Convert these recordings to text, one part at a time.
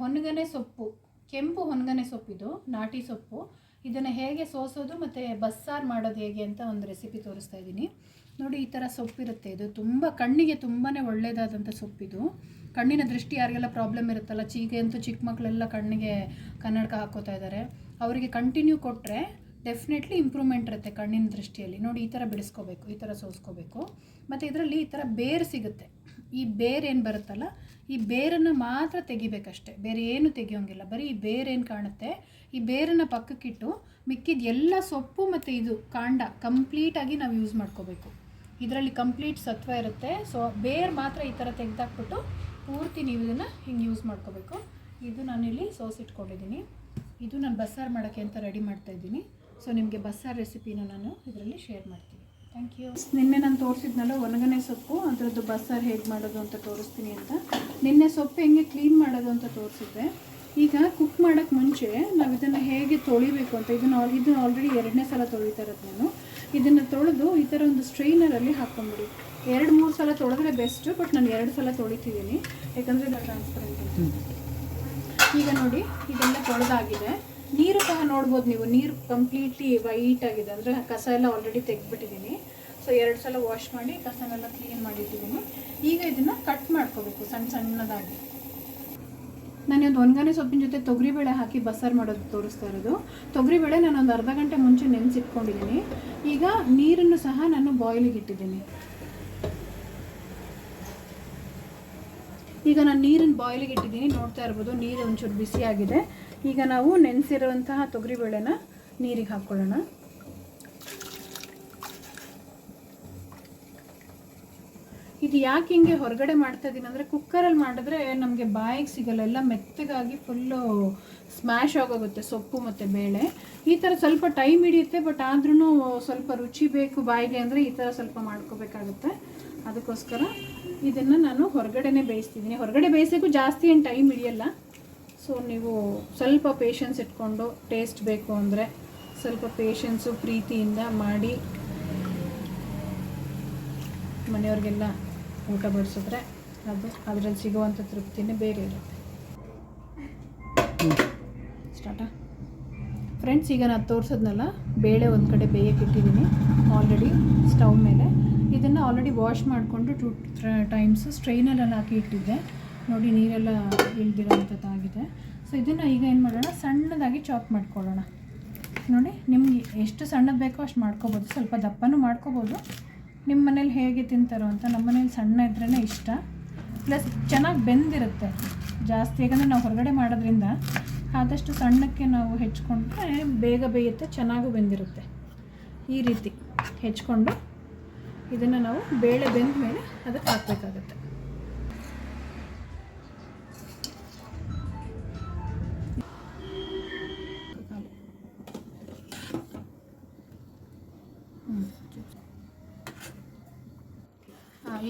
ಹೊನಗನೆ ಸೊಪ್ಪು, ಕೆಂಪು ಹೊನಗನೆ ಸೊಪ್ಪಿದು ನಾಟಿ ಸೊಪ್ಪು. ಇದನ್ನು ಹೇಗೆ ಸೋಸೋದು ಮತ್ತು ಬಸ್ಸಾರು ಮಾಡೋದು ಹೇಗೆ ಅಂತ ಒಂದು ರೆಸಿಪಿ ತೋರಿಸ್ತಾ ಇದ್ದೀನಿ. ನೋಡಿ, ಈ ಥರ ಸೊಪ್ಪಿರುತ್ತೆ ಇದು. ತುಂಬ ಕಣ್ಣಿಗೆ ತುಂಬಾ ಒಳ್ಳೆಯದಾದಂಥ ಸೊಪ್ಪಿದು ಕಣ್ಣಿನ ದೃಷ್ಟಿ ಯಾರಿಗೆಲ್ಲ ಪ್ರಾಬ್ಲಮ್ ಇರುತ್ತಲ್ಲ, ಚೀಗೆ ಅಂತೂ ಚಿಕ್ಕ ಮಕ್ಕಳೆಲ್ಲ ಕಣ್ಣಿಗೆ ಕನ್ನಡಕ ಹಾಕೋತಾ ಇದ್ದಾರೆ ಅವರಿಗೆ ಕಂಟಿನ್ಯೂ ಕೊಟ್ಟರೆ ಡೆಫಿನೆಟ್ಲಿ ಇಂಪ್ರೂವ್ಮೆಂಟ್ ಇರುತ್ತೆ ಕಣ್ಣಿನ ದೃಷ್ಟಿಯಲ್ಲಿ. ನೋಡಿ, ಈ ಥರ ಬಿಡಿಸ್ಕೋಬೇಕು, ಈ ಥರ ಸೋಸ್ಕೋಬೇಕು. ಮತ್ತು ಇದರಲ್ಲಿ ಈ ಥರ ಬೇರು ಸಿಗುತ್ತೆ. ಈ ಬೇರ್ ಏನು ಬರುತ್ತಲ್ಲ, ಈ ಬೇರನ್ನು ಮಾತ್ರ ತೆಗಿಬೇಕಷ್ಟೆ. ಬೇರೆ ಏನು ತೆಗಿಯೋಂಗಿಲ್ಲ. ಬರೀ ಈ ಬೇರೇನು ಕಾಣುತ್ತೆ, ಈ ಬೇರನ್ನು ಪಕ್ಕಕ್ಕಿಟ್ಟು ಮಿಕ್ಕಿದ ಎಲ್ಲ ಸೊಪ್ಪು ಮತ್ತು ಇದು ಕಾಂಡ ಕಂಪ್ಲೀಟಾಗಿ ನಾವು ಯೂಸ್ ಮಾಡ್ಕೋಬೇಕು. ಇದರಲ್ಲಿ ಕಂಪ್ಲೀಟ್ ಸತ್ವ ಇರುತ್ತೆ. ಸೊ ಬೇರ್ ಮಾತ್ರ ಈ ಥರ ತೆಗೆದಾಕ್ಬಿಟ್ಟು ಪೂರ್ತಿ ನೀವು ಇದನ್ನು ಹಿಂಗೆ ಯೂಸ್ ಮಾಡ್ಕೋಬೇಕು. ಇದು ನಾನಿಲ್ಲಿ ಸೋಸಿಟ್ಕೊಂಡಿದ್ದೀನಿ ಇದು ನಾನು ಬಸ್ಸಾರು ಮಾಡೋಕ್ಕೆ ಅಂತ ರೆಡಿ ಮಾಡ್ತಾ ಇದ್ದೀನಿ. ಸೊ ನಿಮಗೆ ಬಸ್ಸಾರು ರೆಸಿಪಿನ ನಾನು ಇದರಲ್ಲಿ ಶೇರ್ ಮಾಡ್ತೀನಿ. ಥ್ಯಾಂಕ್ ಯು ನಿನ್ನೆ ನಾನು ತೋರಿಸಿದ್ನಲ್ಲ ಒಣಗನೆ ಸೊಪ್ಪು, ಅದರದ್ದು ಬಸ್ಸಾರು ಹೇಗೆ ಮಾಡೋದು ಅಂತ ತೋರಿಸ್ತೀನಿ ಅಂತ. ನಿನ್ನೆ ಸೊಪ್ಪು ಹೆಂಗೆ ಕ್ಲೀನ್ ಮಾಡೋದು ಅಂತ ತೋರಿಸಿದ್ದೆ. ಈಗ ಕುಕ್ ಮಾಡೋಕ್ಕೆ ಮುಂಚೆ ನಾವು ಇದನ್ನು ಹೇಗೆ ತೊಳಿಬೇಕು ಅಂತ, ಇದನ್ನು ಇದನ್ನು ಆಲ್ರೆಡಿ ಎರಡನೇ ಸಲ ತೊಳಿತಾ ಇರೋದು ನಾನು. ಇದನ್ನು ತೊಳೆದು ಈ ಥರ ಒಂದು ಸ್ಟ್ರೈನರಲ್ಲಿ ಹಾಕ್ಕೊಂಬಿಡಿ ಎರಡು, ಮೂರು ಸಲ ತೊಳೆದ್ರೆ ಬೆಸ್ಟು ಬಟ್ ನಾನು ಎರಡು ಸಲ ತೊಳಿತಿದ್ದೀನಿ. ಯಾಕಂದರೆ ಟ್ರಾನ್ಸ್ಪರೆಂಟ್ ಈಗ ನೋಡಿ, ಇದೆಲ್ಲ ತೊಳೆದಾಗಿದೆ. ನೀರು ಸಹ ನೋಡ್ಬೋದು ನೀವು. ನೀರು ಕಂಪ್ಲೀಟ್ಲಿ ವೈಟ್ ಆಗಿದೆ. ಅಂದರೆ ಕಸ ಎಲ್ಲ ಆಲ್ರೆಡಿ ತೆಗೆದ್ಬಿಟ್ಟಿದ್ದೀನಿ. ಸೊ ಎರಡು ಸಲ ವಾಶ್ ಮಾಡಿ ಕಸನೆಲ್ಲ ಕ್ಲೀನ್ ಮಾಡಿಟ್ಟಿದ್ದೀನಿ. ಈಗ ಇದನ್ನು ಕಟ್ ಮಾಡ್ಕೋಬೇಕು ಸಣ್ಣ ಸಣ್ಣದಾಗಿ. ನಾನು ಒಂದು ಒಣಗಾನೆ ಸೊಪ್ಪಿನ ಜೊತೆ ತೊಗರಿಬೇಳೆ ಹಾಕಿ ಬಸ್ಸಾರು ಮಾಡೋದು ತೋರಿಸ್ತಾ ಇರೋದು. ತೊಗರಿಬೇಳೆ ನಾನು ಒಂದು ಅರ್ಧ ಗಂಟೆ ಮುಂಚೆ ನೆನೆಸಿಟ್ಕೊಂಡಿದ್ದೀನಿ. ಈಗ ನೀರನ್ನು ಸಹ ನಾನು ಬಾಯ್ಲಿಗೆ ಇಟ್ಟಿದ್ದೀನಿ. ಈಗ ನಾನು ನೀರನ್ನು ಬಾಯ್ಲಿಗೆ ಇಟ್ಟಿದ್ದೀನಿ. ನೋಡ್ತಾ ಇರ್ಬೋದು, ನೀರು ಒಂಚೂರು ಬಿಸಿಯಾಗಿದೆ. ಈಗ ನಾವು ನೆನೆಸಿರುವಂತಹ ತೊಗರಿಬೇಳೆನ ನೀರಿಗೆ ಹಾಕ್ಕೊಳ್ಳೋಣ ಇದು ಯಾಕೆ ಹಿಂಗೆ ಹೊರಗಡೆ ಮಾಡ್ತಾ ಇದ್ದೀನಿ ಅಂದರೆ ಕುಕ್ಕರಲ್ಲಿ ಮಾಡಿದ್ರೆ ನಮಗೆ ಬಾಯಿಗೆ ಸಿಗಲ್ಲ, ಎಲ್ಲ ಮೆತ್ತಗಾಗಿ ಫುಲ್ಲು ಸ್ಮ್ಯಾಶ್ ಆಗೋಗುತ್ತೆ ಸೊಪ್ಪು ಮತ್ತು ಬೇಳೆ. ಈ ಥರ ಸ್ವಲ್ಪ ಟೈಮ್ ಹಿಡಿಯುತ್ತೆ ಬಟ್ ಆದ್ರೂ ಸ್ವಲ್ಪ ರುಚಿ ಬೇಕು ಬಾಯಿಗೆ ಅಂದರೆ ಈ ಥರ ಸ್ವಲ್ಪ ಮಾಡ್ಕೋಬೇಕಾಗುತ್ತೆ. ಅದಕ್ಕೋಸ್ಕರ ಇದನ್ನು ನಾನು ಹೊರಗಡೆನೇ ಬೇಯಿಸ್ತಿದ್ದೀನಿ ಹೊರಗಡೆ ಬೇಯಿಸೋಕ್ಕೂ ಜಾಸ್ತಿ ಏನು ಟೈಮ್ ಹಿಡಿಯಲ್ಲ. ಸೊ ನೀವು ಸ್ವಲ್ಪ ಪೇಷನ್ಸ್ ಇಟ್ಕೊಂಡು ಟೇಸ್ಟ್ ಬೇಕು ಅಂದರೆ ಸ್ವಲ್ಪ ಪೇಷನ್ಸು ಪ್ರೀತಿಯಿಂದ ಮಾಡಿ ಮನೆಯವ್ರಿಗೆಲ್ಲ ಊಟ ಬಡಿಸಿದ್ರೆ ಅದು ಅದರಲ್ಲಿ ಸಿಗುವಂಥ ತೃಪ್ತಿನೇ ಬೇರೆ ಇರುತ್ತೆ. ಸ್ಟಾರ್ಟ ಫ್ರೆಂಡ್ಸ್ ಈಗ ನಾನು ತೋರಿಸಿದ್ನಲ್ಲ, ಬೇಳೆ ಒಂದು ಕಡೆ ಬೇಯಕ್ಕೆ ಇಟ್ಟಿದ್ದೀನಿ. ಆಲ್ರೆಡಿ ಸ್ಟವ್ ಮೇಲೆ. ಇದನ್ನು ಆಲ್ರೆಡಿ ವಾಶ್ ಮಾಡಿಕೊಂಡು ಟು ಟೈಮ್ಸು ಸ್ಟ್ರೈನಲ್ಲಿ ಹಾಕಿ ಇಟ್ಟಿದ್ದೆ. ನೋಡಿ, ನೀರೆಲ್ಲ ಇಳಿದಿರೋಂಥದ್ದಾಗಿದೆ. ಸೊ ಇದನ್ನು ಈಗ ಏನು ಮಾಡೋಣ? ಸಣ್ಣದಾಗಿ ಚಾಪ್ ಮಾಡ್ಕೊಳ್ಳೋಣ. ನೋಡಿ, ನಿಮಗೆ ಎಷ್ಟು ಸಣ್ಣದು ಬೇಕೋ ಅಷ್ಟು ಮಾಡ್ಕೋಬೋದು. ಸ್ವಲ್ಪ ದಪ್ಪನೂ ಮಾಡ್ಕೋಬೋದು. ನಿಮ್ಮ ಮನೇಲಿ ಹೇಗೆ ತಿಂತಾರೋ ಅಂತ ನಮ್ಮ ಮನೇಲಿ ಸಣ್ಣ ಇದ್ರೇ ಇಷ್ಟ. ಪ್ಲಸ್ ಚೆನ್ನಾಗಿ ಬೆಂದಿರುತ್ತೆ. ಜಾಸ್ತಿ ಯಾಕಂದರೆ ನಾವು ಹೊರಗಡೆ ಮಾಡೋದ್ರಿಂದ ಆದಷ್ಟು ಸಣ್ಣಕ್ಕೆ ನಾವು ಹೆಚ್ಕೊಂಡ್ರೆ ಬೇಗ ಬೇಯುತ್ತೆ, ಚೆನ್ನಾಗೂ ಬೆಂದಿರುತ್ತೆ. ಈ ರೀತಿ ಹೆಚ್ಕೊಂಡು ಇದನ್ನು ನಾವು ಬೇಳೆ ಬೆಂದ ಮೇಲೆ ಅದಕ್ಕೆ ಹಾಕಬೇಕಾಗತ್ತೆ.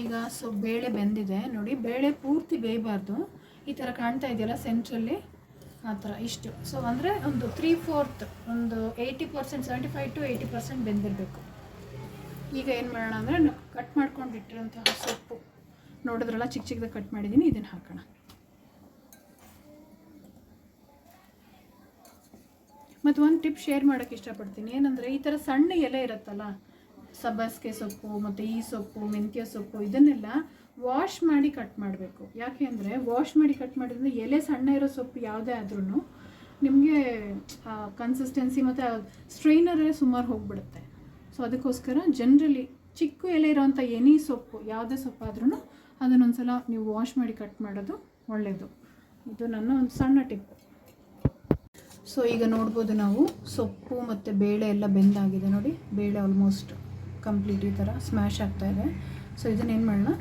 ಈಗ ಸೊ ಬೇಳೆ ಬೆಂದಿದೆ. ನೋಡಿ, ಬೇಳೆ ಪೂರ್ತಿ ಬೇಯಬಾರ್ದು. ಈ ಥರ ಕಾಣ್ತಾ ಇದೆಯಲ್ಲ ಸೆಂಟ್ರಲ್ಲಿ ಆ ಥರ ಇಷ್ಟು. ಸೊ ಅಂದರೆ ಒಂದು ತ್ರೀ ಫೋರ್ತ್ ಒಂದು eighty percent seventy five to eighty percent ಬೆಂದಿರಬೇಕು. ಈಗ ಏನು ಮಾಡೋಣ ಅಂದರೆ ಕಟ್ ಮಾಡ್ಕೊಂಡು ಸೊಪ್ಪು. ನೋಡಿದ್ರಲ್ಲ ಚಿಕ್ಕ ಚಿಕ್ಕದಾಗಿ ಕಟ್ ಮಾಡಿದ್ದೀನಿ. ಇದನ್ನು ಹಾಕೋಣ. ಮತ್ತು ಒಂದು ಟಿಪ್ ಶೇರ್ ಮಾಡೋಕ್ಕೆ ಇಷ್ಟಪಡ್ತೀನಿ. ಏನಂದರೆ, ಈ ಥರ ಸಣ್ಣ ಎಲೆ ಇರುತ್ತಲ್ಲ ಸಬ್ಬಸಿಗೆ ಸೊಪ್ಪು, ಮತ್ತು ಈ ಸೊಪ್ಪು, ಮೆಂತ್ಯ ಸೊಪ್ಪು ಇದನ್ನೆಲ್ಲ ವಾಶ್ ಮಾಡಿ ಕಟ್ ಮಾಡಬೇಕು. ಯಾಕೆ ಅಂದರೆ ವಾಶ್ ಮಾಡಿ ಕಟ್ ಮಾಡಿದ್ರೆ ಎಲೆ ಸಣ್ಣ ಇರೋ ಸೊಪ್ಪು ಯಾವುದೇ ಆದ್ರೂ ನಿಮಗೆ ಕನ್ಸಿಸ್ಟೆನ್ಸಿ ಮತ್ತು ಸ್ಟ್ರೈನರೇ ಸುಮಾರು ಹೋಗ್ಬಿಡುತ್ತೆ. ಸೊ ಅದಕ್ಕೋಸ್ಕರ ಜನರಲಿ ಚಿಕ್ಕ ಎಲೆ ಇರೋವಂಥ ಎನಿ ಸೊಪ್ಪು, ಯಾವುದೇ ಸೊಪ್ಪಾದ್ರೂ ಅದನ್ನೊಂದ್ಸಲ ನೀವು ವಾಶ್ ಮಾಡಿ ಕಟ್ ಮಾಡೋದು ಒಳ್ಳೆಯದು ಇದು ನನ್ನ ಒಂದು ಸಣ್ಣ ಟಿಪ್ ಸೊ ಈಗ ನೋಡ್ಬೋದು ನಾವು ಸೊಪ್ಪು ಮತ್ತು ಬೇಳೆ ಎಲ್ಲ ಬೆಂದಾಗಿದೆ ನೋಡಿ, ಬೇಳೆ ಆಲ್ಮೋಸ್ಟ್ ಕಂಪ್ಲೀಟ್ ಈ ಥರ ಸ್ಮ್ಯಾಶ್ ಆಗ್ತಾ ಇದೆ. ಸೊ ಇದನ್ನೇನು ಮಾಡೋಣ?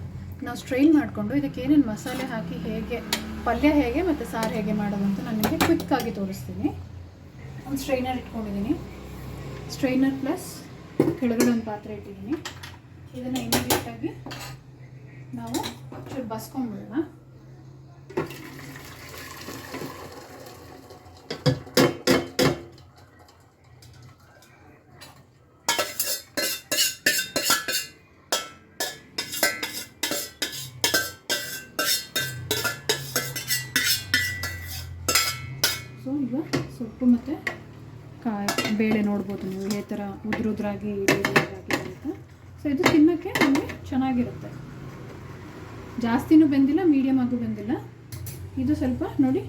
ನಾವು ಸ್ಟ್ರೈನ್ ಮಾಡಿಕೊಂಡು ಇದಕ್ಕೆ ಏನೇನು ಮಸಾಲೆ ಹಾಕಿ ಹೇಗೆ, ಪಲ್ಯ ಹೇಗೆ ಮತ್ತು ಸಾರು ಹೇಗೆ ಮಾಡೋದು ಅಂತ ನಾನು ನಿಮಗೆ ಕ್ವಿಕ್ಕಾಗಿ ತೋರಿಸ್ತೀನಿ. ಒಂದು ಸ್ಟ್ರೈನರ್ ಇಟ್ಕೊಂಡಿದ್ದೀನಿ ಸ್ಟ್ರೈನರ್ ಪ್ಲಸ್ ಕೆಳಗಡೆ ಒಂದು ಪಾತ್ರೆ ಇಟ್ಟಿದ್ದೀನಿ ಇದನ್ನು ಇಮಿಡಿಯೇಟಾಗಿ ನಾವು ಚೂರು ಬಸ್ಕೊಂಡ್ಬಿಡೋಣ ಸೊಪ್ಪು ಮತ್ತು ಕಾ ಬೇಳೆ ನೋಡ್ಬೋದು ಉದ್ರುದ್ರಾಗಿ ಅಂತ. ಸೊ ಇದು ತಿನ್ನೋಕ್ಕೆ ನಮಗೆ ಚೆನ್ನಾಗಿರುತ್ತೆ. ಜಾಸ್ತಿನೂ ಬೆಂದಿಲ್ಲ ಮೀಡಿಯಮ್ ಆಗೂ ಬೆಂದಿಲ್ಲ. ಇದು ಸ್ವಲ್ಪ ನೋಡಿ,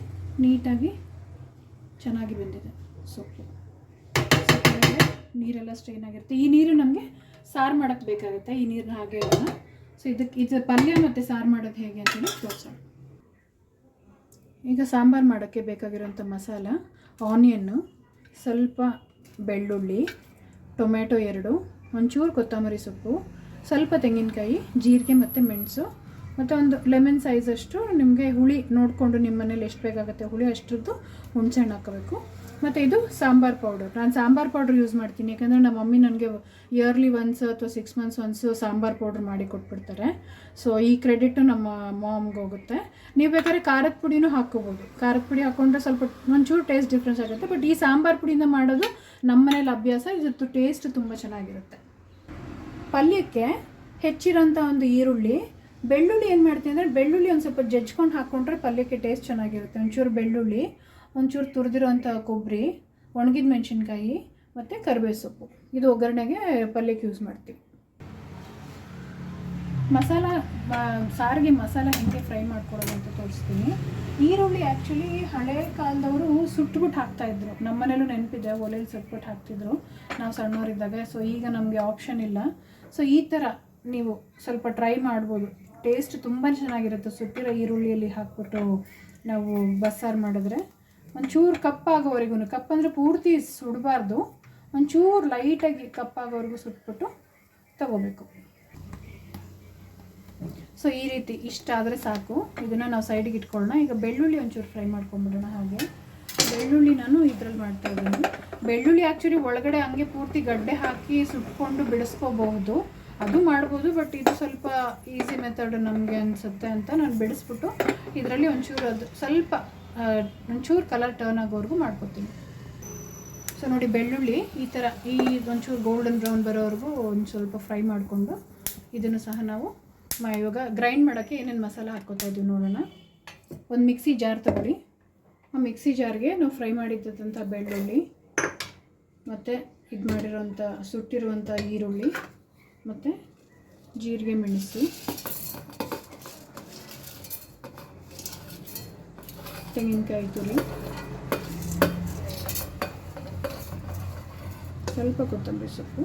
ನೀಟಾಗಿ ಚೆನ್ನಾಗಿ ಬೆಂದಿದೆ ಸೊಪ್ಪು. ನೀರೆಲ್ಲ ಸ್ಟ್ರೈನ್ ಆಗಿರುತ್ತೆ. ಈ ನೀರು ನಮಗೆ ಸಾರು ಮಾಡೋಕ್ಕೆ ಬೇಕಾಗುತ್ತೆ. ಈ ನೀರನ್ನ ಹಾಗೆ ಇಡೋಣ ಸೊ ಇದಕ್ಕೆ, ಇದು ಪಲ್ಯ ಮತ್ತು ಸಾರು ಮಾಡೋದು ಹೇಗೆ ಅಂತೇಳಿ ತೋರಿಸೋಣ. ಈಗ ಸಾಂಬಾರು ಮಾಡೋಕ್ಕೆ ಬೇಕಾಗಿರೋಂಥ ಮಸಾಲ, ಆನಿಯನ್ನು ಸ್ವಲ್ಪ ಬೆಳ್ಳುಳ್ಳಿ ಟೊಮೆಟೊ ಎರಡು, ಒಂಚೂರು ಕೊತ್ತಂಬರಿ ಸೊಪ್ಪು, ಸ್ವಲ್ಪ ತೆಂಗಿನಕಾಯಿ, ಜೀರಿಗೆ ಮತ್ತು ಮೆಣಸು, ಮತ್ತು ಒಂದು ಲೆಮನ್ ಸೈಜಷ್ಟು ನಿಮಗೆ ಹುಳಿ ನೋಡಿಕೊಂಡು ನಿಮ್ಮ ಮನೇಲಿ ಎಷ್ಟು ಬೇಕಾಗುತ್ತೆ ಹುಳಿ ಅಷ್ಟರದ್ದು ಹುಣಸೆಹಣ್ಣು ಹಾಕೋಬೇಕು. ಮತ್ತು ಇದು ಸಾಂಬಾರ್ ಪೌಡರ್ ನಾನು ಸಾಂಬಾರ್ ಪೌಡ್ರ್ ಯೂಸ್ ಮಾಡ್ತೀನಿ. ಯಾಕಂದರೆ ನಮ್ಮ ಮಮ್ಮಿ ನನಗೆ ಇಯರ್ಲಿ ಒನ್ಸ್ ಅಥವಾ six months once sambar powder ಮಾಡಿ ಕೊಟ್ಬಿಡ್ತಾರೆ. ಸೊ ಈ ಕ್ರೆಡಿಟು ನಮ್ಮ ಮಾಮ್ಗೆ ಹೋಗುತ್ತೆ. ನೀವು ಬೇಕಾದ್ರೆ ಖಾರದ ಪುಡಿನೂ ಹಾಕ್ಕೋಬೋದು ಖಾರದ ಪುಡಿ ಹಾಕ್ಕೊಂಡ್ರೆ ಸ್ವಲ್ಪ ಒಂಚೂರು ಟೇಸ್ಟ್ ಡಿಫ್ರೆನ್ಸ್ ಆಗುತ್ತೆ. ಬಟ್ ಈ ಸಾಂಬಾರ್ ಪುಡಿಯಿಂದ ಮಾಡೋದು ನಮ್ಮ ಮನೇಲಿ ಅಭ್ಯಾಸ. ಇದ್ರದ್ದು ಟೇಸ್ಟ್ ತುಂಬ ಚೆನ್ನಾಗಿರುತ್ತೆ. ಪಲ್ಯಕ್ಕೆ ಹೆಚ್ಚಿರೋಂಥ ಒಂದು ಈರುಳ್ಳಿ, ಬೆಳ್ಳುಳ್ಳಿ ಏನು ಮಾಡ್ತೀನಿ ಅಂದರೆ ಬೆಳ್ಳುಳ್ಳಿ ಒಂದು ಸ್ವಲ್ಪ ಜಜ್ಕೊಂಡು ಹಾಕ್ಕೊಂಡ್ರೆ ಪಲ್ಯಕ್ಕೆ ಟೇಸ್ಟ್ ಚೆನ್ನಾಗಿರುತ್ತೆ. ಒಂಚೂರು ಬೆಳ್ಳುಳ್ಳಿ ಒಂಚೂರು ತುರಿದಿರೋಂಥ ಕೊಬ್ಬರಿ, ಒಣಗಿದ ಮೆಣಸಿನ್ಕಾಯಿ ಮತ್ತು ಕರಿಬೇವು ಸೊಪ್ಪು. ಇದು ಒಗ್ಗರಣೆಗೆ ಪಲ್ಯಕ್ಕೆ ಯೂಸ್ ಮಾಡ್ತೀವಿ. ಮಸಾಲ ಸಾರಿಗೆ ಮಸಾಲ ಹೇಗೆ ಫ್ರೈ ಮಾಡ್ಕೊಳ್ಳೋದು ಅಂತ ತೋರಿಸ್ತೀನಿ. ಈರುಳ್ಳಿ ಆ್ಯಕ್ಚುಲಿ ಹಳೆ ಕಾಲದವರು ಸುಟ್ಬಿಟ್ಟು ಹಾಕ್ತಾಯಿದ್ರು ನಮ್ಮ ಮನೇಲೂ ನೆನಪಿದೆ ಒಲೆಯಲ್ಲಿ ಸುಟ್ಬಿಟ್ಟು ಹಾಕ್ತಿದ್ರು. ನಾವು ಸಣ್ಣವರಿದ್ದಾಗ ಸೊ ಈಗ ನಮಗೆ ಆಪ್ಷನ್ ಇಲ್ಲ. ಸೊ ಈ ಥರ ನೀವು ಸ್ವಲ್ಪ ಟ್ರೈ ಮಾಡ್ಬೋದು. ಟೇಸ್ಟ್ ತುಂಬ ಚೆನ್ನಾಗಿರುತ್ತೆ. ಸುಟ್ಟಿರೋ ಈರುಳ್ಳಿಯಲ್ಲಿ ಹಾಕ್ಬಿಟ್ಟು ನಾವು ಬಸ್ಸಾರು ಮಾಡಿದ್ರೆ. ಒಂಚೂರು ಕಪ್ಪಾಗೋವರೆಗೂ ಕಪ್ಪಂದರೆ ಪೂರ್ತಿ ಸುಡಬಾರ್ದು. ಒಂಚೂರು ಲೈಟಾಗಿ ಕಪ್ಪಾಗೋವರೆಗೂ ಸುಟ್ಬಿಟ್ಟು ತಗೋಬೇಕು. ಸೊ ಈ ರೀತಿ ಇಷ್ಟ ಆದರೆ ಸಾಕು. ಇದನ್ನು ನಾವು ಸೈಡಿಗೆ ಇಟ್ಕೊಳ್ಳೋಣ ಈಗ ಬೆಳ್ಳುಳ್ಳಿ ಒಂಚೂರು ಫ್ರೈ ಮಾಡ್ಕೊಂಬಿಡೋಣ ಹಾಗೆ. ಬೆಳ್ಳುಳ್ಳಿ ನಾನು ಇದ್ರಲ್ಲಿ ಮಾಡ್ತಾ ಇದ್ದೀನಿ. ಬೆಳ್ಳುಳ್ಳಿ ಆ್ಯಕ್ಚುಲಿ ಒಳಗಡೆ ಹಂಗೆ ಪೂರ್ತಿ ಗಡ್ಡೆ ಹಾಕಿ ಸುಟ್ಕೊಂಡು ಬಿಡಿಸ್ಕೋಬಹುದು. ಅದು ಮಾಡ್ಬೋದು ಬಟ್ ಇದು ಸ್ವಲ್ಪ ಈಸಿ ಮೆಥಡ್ ನಮಗೆ ಅನಿಸುತ್ತೆ ಅಂತ ನಾನು ಬಿಡಿಸ್ಬಿಟ್ಟು, ಇದರಲ್ಲಿ ಒಂಚೂರು ಅದು ಸ್ವಲ್ಪ ಒಂಚೂರು ಕಲರ್ ಟರ್ನ್ ಆಗೋವರೆಗೂ ಮಾಡ್ಕೊತೀನಿ ಸೊ ನೋಡಿ ಬೆಳ್ಳುಳ್ಳಿ, ಈ ಥರ ಈ ಒಂಚೂರು ಗೋಲ್ಡನ್ ಬ್ರೌನ್ ಬರೋವರೆಗೂ ಒಂದು ಸ್ವಲ್ಪ ಫ್ರೈ ಮಾಡಿಕೊಂಡು ಇದನ್ನು ಸಹ ನಾವು ಇವಾಗ ಗ್ರೈಂಡ್ ಮಾಡೋಕ್ಕೆ ಏನೇನು ಮಸಾಲೆ ಹಾಕ್ಕೋತಾ ಇದ್ದೀವಿ ನೋಡೋಣ. ಒಂದು ಮಿಕ್ಸಿ ಜಾರ್ ತಗೊಳ್ಳಿ ಆ ಮಿಕ್ಸಿ ಜಾರ್ಗೆ ನಾವು ಫ್ರೈ ಮಾಡಿದ್ದಂಥ ಬೆಳ್ಳುಳ್ಳಿ, ಮತ್ತು ಇದು ಮಾಡಿರೋಂಥ ಸುಟ್ಟಿರುವಂಥ ಈರುಳ್ಳಿ, ಮತ್ತು ಜೀರಿಗೆ ಮೆಣಸು. ತೆಂಗಿನಕಾಯಿ ತುರಿ. ಸ್ವಲ್ಪ ಕೊತ್ತಂಬರಿ ಸೊಪ್ಪು.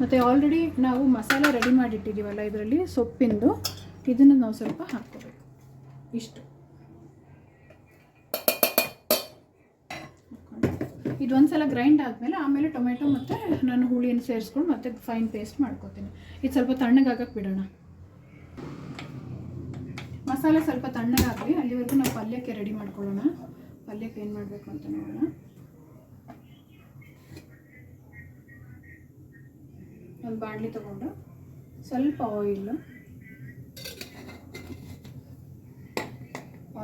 ಮತ್ತು ಆಲ್ರೆಡಿ ನಾವು ಮಸಾಲೆ ರೆಡಿ ಮಾಡಿಟ್ಟಿದ್ದೀವಲ್ಲ ಇದರಲ್ಲಿ ಸೊಪ್ಪಿಂದು. ಇದನ್ನು ನಾವು ಸ್ವಲ್ಪ ಹಾಕ್ಕೋಬೇಕು. ಇಷ್ಟು. ಇದು ಒಂದ್ಸಲ ಗ್ರೈಂಡ್ ಆದಮೇಲೆ ಆಮೇಲೆ ಟೊಮೆಟೊ ಮತ್ತು ನಾನು ಹುಳಿಯನ್ನು ಸೇರಿಸ್ಕೊಂಡು ಮತ್ತೆ ಫೈನ್ ಪೇಸ್ಟ್ ಮಾಡ್ಕೊತೀನಿ. ಇದು ಸ್ವಲ್ಪ ತಣ್ಣಗಾಗಕ್ಕೆ ಬಿಡೋಣ. ಮಸಾಲೆ ಸ್ವಲ್ಪ ತಣ್ಣಗಾಗಲಿ ಅಲ್ಲಿವರೆಗೂ ನಾವು ಪಲ್ಯಕ್ಕೆ ರೆಡಿ ಮಾಡ್ಕೊಳ್ಳೋಣ. ಪಲ್ಯಕ್ಕೆ ಏನು ಮಾಡಬೇಕು ಅಂತ ನೋಡೋಣ. ಒಂದು ಬಾಣಲಿ ತಗೊಂಡು ಸ್ವಲ್ಪ ಆಯಿಲ್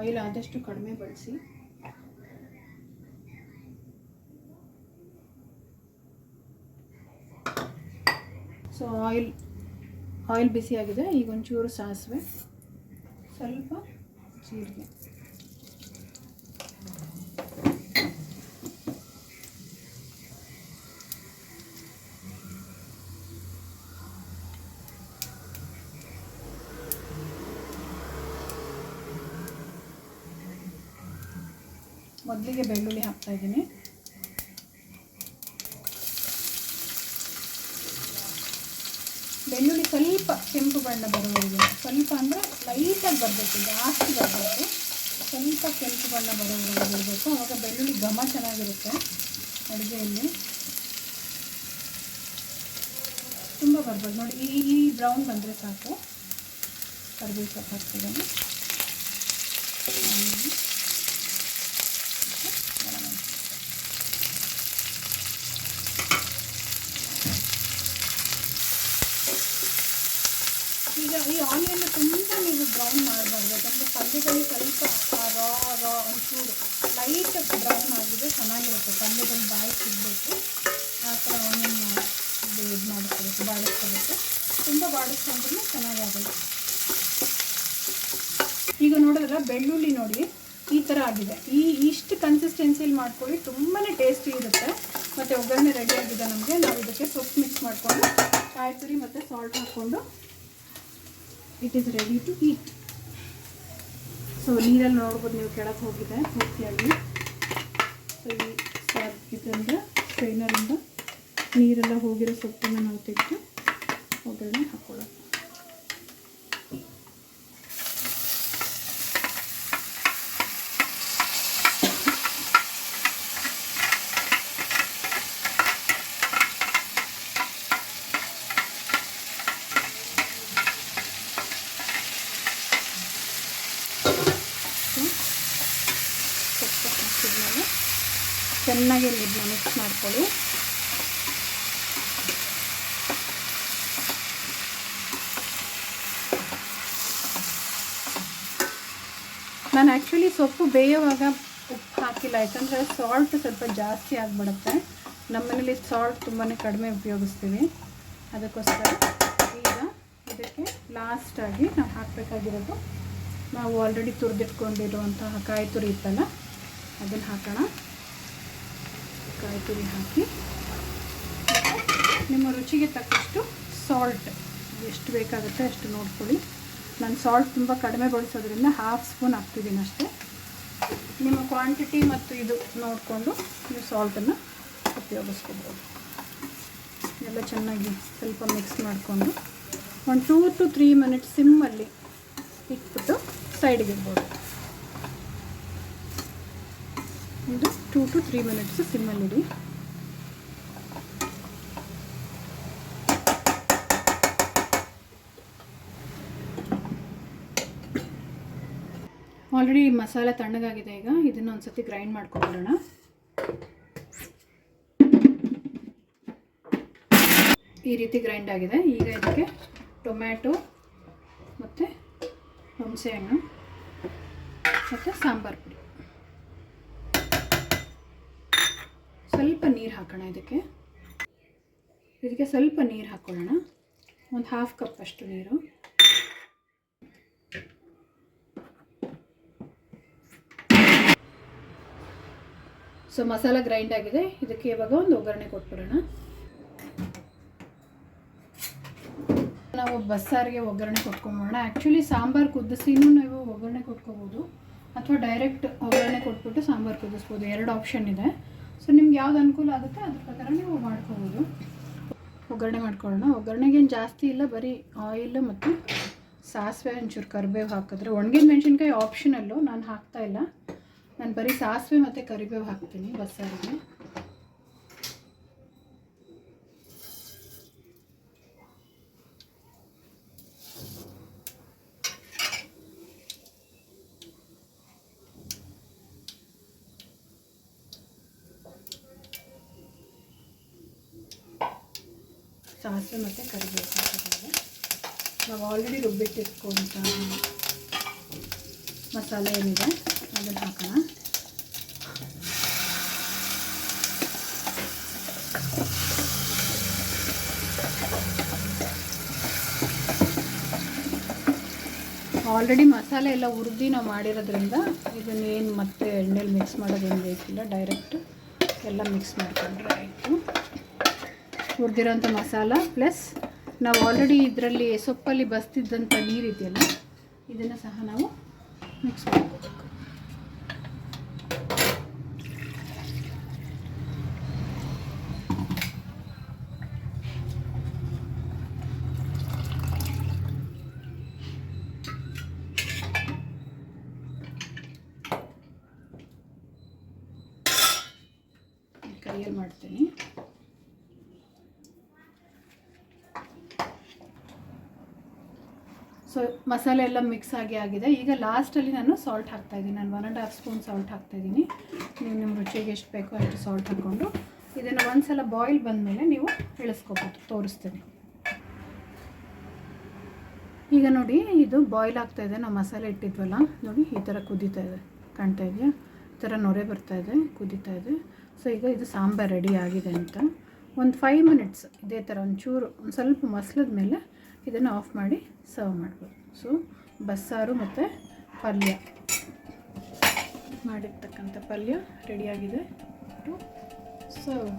ಆಯಿಲ್ ಆದಷ್ಟು ಕಡಿಮೆ ಬಳಸಿ ಸೊ ಆಯಿಲ್ ಆಯಿಲ್ ಬಿಸಿಯಾಗಿದೆ. ಈಗ ಒಂಚೂರು ಸಾಸಿವೆ. ಸ್ವಲ್ಪ ಜೀರಿಗೆ ಮೊದಲಿಗೆ ಬೆಳ್ಳುಳ್ಳಿ ಹಾಕ್ತಾ ಇದ್ದೀನಿ ಬೆಳ್ಳುಳ್ಳಿ ಸ್ವಲ್ಪ ಕೆಂಪು ಬಣ್ಣ ಬರೋವರೆಗೆ ಸ್ವಲ್ಪ ಅಂದರೆ ಲೈಟಾಗಿ ಬರಬೇಕು, ಜಾಸ್ತಿ ಬರಬೇಕು. ಸ್ವಲ್ಪ ಕೆಂಪು ಬಣ್ಣ ಬರೋವರೆಗೆ ಬರಬೇಕು ಆವಾಗ ಬೆಳ್ಳುಳ್ಳಿ ಘಮ ಚೆನ್ನಾಗಿರುತ್ತೆ ಅಡುಗೆಯಲ್ಲಿ. ತುಂಬ ಬರ್ಬೋದು. ನೋಡಿ, ಈ ಈ ಬ್ರೌನ್ ಬಂದರೆ ಸಾಕು. ಕರಿಬೇವು ಸೊಪ್ಪು ಹಾಕ್ತಿದ್ದೀನಿ ಆಮೇಲೆ ಈಗ ಈ ಆನಿಯನ್ ತುಂಬ ನೀವು ಬ್ರೌನ್ ಮಾಡಬಾರ್ದು. ಯಾಕಂದರೆ ಪಲ್ಯದಲ್ಲಿ ಸ್ವಲ್ಪ ರಾ ರಾ ಒಂಚೂರು ಲೈಟ್ ಬ್ರೌನ್ ಆಗಿದೆ ಚೆನ್ನಾಗಿರುತ್ತೆ. ಪಲ್ಯದಲ್ಲಿ ಬಾಯಿ ಸಿಗಬೇಕು ಆ ಥರ ಆನಿಯನ್ ಇದು ಮಾಡಿಸ್ಕೋಬೇಕು ಬಾಡಿಸ್ಕೋಬೇಕು. ತುಂಬ ಬಾಡಿಸ್ಕೊಂಡ್ರೂ ಚೆನ್ನಾಗಾಗಲ್ಲ ಈಗ ನೋಡಿದ್ರೆ ಬೆಳ್ಳುಳ್ಳಿ ನೋಡಿ, ಈ ಥರ ಆಗಿದೆ. ಈ ಇಷ್ಟು ಕನ್ಸಿಸ್ಟೆನ್ಸಿಲಿ ಮಾಡ್ಕೊಳ್ಳಿ ತುಂಬಾ ಟೇಸ್ಟಿ ಇರುತ್ತೆ. ಮತ್ತು ಒಗ್ಗರಣೆ ರೆಡಿ ಆಗಿದೆ ನಮಗೆ. ನಾವು ಇದಕ್ಕೆ ಸೊಪ್ಪು ಮಿಕ್ಸ್ ಮಾಡಿಕೊಂಡು ಕಾಯಿ ತುರಿ ಮತ್ತು ಸಾಲ್ಟ್ ಹಾಕ್ಕೊಂಡು it is ready to eat so ನೀರಲ್ಲಿ ನೋಡ್ಬೋದು ನೀವು ಕೆಳಗೆ ಹೋಗಿದೆ, ಪೂರ್ತಿಯಾಗಿ. ಸೊ ಈ ಸ್ಟಾರ್ ಇದರಿಂದ ಸ್ಟ್ರೈನರಿಂದ ನೀರೆಲ್ಲ ಹೋಗಿರೋ ಸೊಪ್ಪನ್ನು ನಾವು ತೆಗೆದು ಒಗ್ಗರಣೆ ಹಾಕ್ಕೊಳ್ಳೋಣ ಸೊಪ್ಪು ಹಾಕಿದ್ಮೇಲೆ ಚೆನ್ನಾಗಿ ಇದನ್ನ ಮಿಕ್ಸ್ ಮಾಡ್ಕೊಳ್ಳಿ. ನಾನು ಆ್ಯಕ್ಚುಲಿ ಸೊಪ್ಪು ಬೇಯುವಾಗ ಉಪ್ಪು ಹಾಕಿಲ್ಲ, ಯಾಕಂದರೆ ಸಾಲ್ಟ್ ಸ್ವಲ್ಪ ಜಾಸ್ತಿ ಆಗಿಬಿಡುತ್ತೆ. ನಮ್ಮ ಮನೇಲಿ ಸಾಲ್ಟ್ ತುಂಬಾ ಕಡಿಮೆ ಉಪಯೋಗಿಸ್ತೀವಿ. ಅದಕ್ಕೋಸ್ಕರ ಈಗ ಇದಕ್ಕೆ ಲಾಸ್ಟಾಗಿ ನಾವು ಹಾಕಬೇಕಾಗಿರೋದು, ನಾವು ಆಲ್ರೆಡಿ ತುರಿದಿಟ್ಕೊಂಡಿರುವಂತಹ ಕಾಯಿ ತುರಿ ಇತ್ತಲ್ಲ, ಅದನ್ನು ಹಾಕೋಣ. ಕಾಯಿ ತುರಿ ಹಾಕಿ. ನಿಮ್ಮ ರುಚಿಗೆ ತಕ್ಕಷ್ಟು ಸಾಲ್ಟ್ ಎಷ್ಟು ಬೇಕಾಗುತ್ತೆ ಅಷ್ಟು ನೋಡ್ಕೊಳ್ಳಿ. ನಾನು ಸಾಲ್ಟ್ ತುಂಬ ಕಡಿಮೆ ಬಳಸೋದ್ರಿಂದ ಹಾಫ್ ಸ್ಪೂನ್ ಹಾಕ್ತಿದ್ದೀನಿ ಅಷ್ಟೇ. ನಿಮ್ಮ ಕ್ವಾಂಟಿಟಿ ಮತ್ತು ಇದು ನೋಡಿಕೊಂಡು ನೀವು ಸಾಲ್ಟನ್ನು ಉಪಯೋಗಿಸ್ಕೋಬೋದು. ಎಲ್ಲ ಚೆನ್ನಾಗಿ ಸ್ವಲ್ಪ ಮಿಕ್ಸ್ ಮಾಡಿಕೊಂಡು ಒಂದು ಟೂ ಟು ತ್ರೀ ಮಿನಿಟ್ಸ್ ಸಿಮ್ಮಲ್ಲಿ ಇಟ್ಬಿಟ್ಟು ಸೈಡಿಗೆ ಇದು ಟೂ ಟು ತ್ರೀ ಮಿನಿಟ್ಸ್ ಸಿಮ್ಮಲ್ಲಿಡಿ ಆಲ್ರೆಡಿ ಮಸಾಲೆ ತಣ್ಣಗಾಗಿದೆ ಈಗ, ಇದನ್ನು ಒಂದ್ಸತಿ ಗ್ರೈಂಡ್ ಮಾಡ್ಕೊಂಡ್ಬಿಡೋಣ ಈ ರೀತಿ ಗ್ರೈಂಡ್ ಆಗಿದೆ. ಈಗ ಇದಕ್ಕೆ ಟೊಮ್ಯಾಟೊ ಮತ್ತು ಹುಣಸೆಹಣ್ಣು ಮತ್ತು ಸಾಂಬಾರು ಪುಡಿ. ಸ್ವಲ್ಪ ನೀರು ಹಾಕೋಣ ಇದಕ್ಕೆ. ಇದಕ್ಕೆ ಸ್ವಲ್ಪ ನೀರು ಹಾಕ್ಕೊಳ್ಳೋಣ ಒಂದು ಹಾಫ್ ಕಪ್ ಅಷ್ಟು ನೀರು. ಸೊ ಮಸಾಲ ಗ್ರೈಂಡ್ ಆಗಿದೆ. ಇದಕ್ಕೆ ಇವಾಗ ಒಂದು ಒಗ್ಗರಣೆ ಕೊಟ್ಬಿಡೋಣ. ನಾವು ಬಸ್ಸಾರಿಗೆ ಒಗ್ಗರಣೆ ಕೊಟ್ಕೊಂಬೋಣ ಆ್ಯಕ್ಚುಲಿ ಸಾಂಬಾರು ಕುದಿಸಿನೂ ನೀವು ಒಗ್ಗರಣೆ ಕೊಟ್ಕೋಬೋದು. ಅಥವಾ ಡೈರೆಕ್ಟ್ ಒಗ್ಗರಣೆ ಕೊಟ್ಬಿಟ್ಟು ಸಾಂಬಾರು ಕುದಿಸ್ಬೋದು. ಎರಡು ಆಪ್ಷನ್ ಇದೆ. ಸೊ ನಿಮ್ಗೆ ಯಾವ್ದು ಅನುಕೂಲ ಆಗುತ್ತೆ ಅದ್ರ ಪ್ರಕಾರ ನೀವು ಮಾಡ್ಕೋಬೋದು. ಒಗ್ಗರಣೆ ಮಾಡ್ಕೊಳ್ಳೋಣ. ಒಗ್ಗರಣೆಗೇನು ಜಾಸ್ತಿ ಇಲ್ಲ, ಬರೀ ಆಯಿಲ್ ಮತ್ತು ಸಾಸಿವೆ, ಒಂಚೂರು ಕರಿಬೇವು ಹಾಕಿದ್ರೆ ಒಣಗಿದ ಮೆಣಸಿನ್ಕಾಯಿ ಆಪ್ಷನಲ್ಲು ನಾನು ಹಾಕ್ತಾ ಇಲ್ಲ. ನಾನು ಬರೀ ಸಾಸಿವೆ ಮತ್ತು ಕರಿಬೇವು ಹಾಕ್ತೀನಿ, ಬಸ್ಸಾರಿಗೆ. ಸಾಸಿವೆ ಮತ್ತು ಕರಿಬೇವು ನಾವು ಆಲ್ರೆಡಿ ರುಬ್ಬಿಟ್ಟಿಟ್ಕೊಂತ ಮಸಾಲೆ ಏನಿದೆ, ಅದನ್ನು ಹಾಕೋಣ. ಆಲ್ರೆಡಿ ಮಸಾಲೆ ಎಲ್ಲ ಹುರಿದು ನಾವು ಮಾಡಿರೋದ್ರಿಂದ ಇದನ್ನು ಏನು ಮತ್ತೆ ಎಣ್ಣೆಲಿ ಮಿಕ್ಸ್ ಮಾಡೋದೇನು ಬೇಕಿಲ್ಲ ಡೈರೆಕ್ಟ್ ಎಲ್ಲ ಮಿಕ್ಸ್ ಮಾಡ್ಕೊಂಡ್ರೆ ಆಯಿತು. ಹುರಿದಿರೋಂಥ ಮಸಾಲ ಪ್ಲಸ್ ನಾವು ಆಲ್ರೆಡಿ ಇದರಲ್ಲಿ ಸೊಪ್ಪಲ್ಲಿ ಬಸ್ತಿದ್ದಂಥ ನೀರಿದೆಯಲ್ಲ ಇದನ್ನು ಸಹ ನಾವು ಮಿಕ್ಸ್ ಮಾಡ್ಕೋಬೇಕು ಕೈಯಲ್ಲಿ ಮಾಡ್ತೀನಿ. ಸೊ ಮಸಾಲೆ ಎಲ್ಲ ಮಿಕ್ಸ್ ಆಗಿ ಆಗಿದೆ. ಈಗ ಲಾಸ್ಟಲ್ಲಿ ನಾನು ಸಾಲ್ಟ್ ಹಾಕ್ತಾ ಇದ್ದೀನಿ. ನಾನು one and half spoon salt ಹಾಕ್ತಾ ಇದ್ದೀನಿ. ನೀವು ನಿಮ್ಮ ರುಚಿಗೆ ಎಷ್ಟು ಬೇಕೋ ಅಷ್ಟು ಸಾಲ್ಟ್ ಹಾಕ್ಕೊಂಡು ಇದನ್ನು ಒಂದು ಸಲ ಬಾಯ್ಲ್ ಬಂದಮೇಲೆ ನೀವು ಇಳಿಸ್ಕೋಬೋದು. ತೋರಿಸ್ತೀನಿ. ಈಗ ನೋಡಿ, ಇದು ಬಾಯ್ಲ್ ಆಗ್ತಾ ಇದೆ. ನಾವು ಮಸಾಲೆ ಇಟ್ಟಿದ್ವಲ್ಲ, ನೋಡಿ ಈ ಥರ ಕುದೀತಾ ಇದೆ. ಕಾಣ್ತಾ ಇದೆಯಾ? ಈ ಥರ ನೊರೆ ಬರ್ತಾ ಇದೆ, ಕುದೀತಾ ಇದೆ. ಸೊ ಈಗ ಇದು ಸಾಂಬಾರು ರೆಡಿ ಆಗಿದೆ ಅಂತ. ಒಂದು ಫೈವ್ ಮಿನಿಟ್ಸ್ ಇದೇ ಥರ ಒಂಚೂರು, ಒಂದು ಸ್ವಲ್ಪ ಮಸಲದ ಮೇಲೆ ಇದನ್ನು ಆಫ್ ಮಾಡಿ ಸರ್ವ್ ಮಾಡ್ಬೋದು. ಸೊ ಬಸ್ಸಾರು ಮತ್ತು ಪಲ್ಯ. ಮಾಡಿರ್ತಕ್ಕಂಥ ಪಲ್ಯ ರೆಡಿಯಾಗಿದೆ ಸರ್ವ್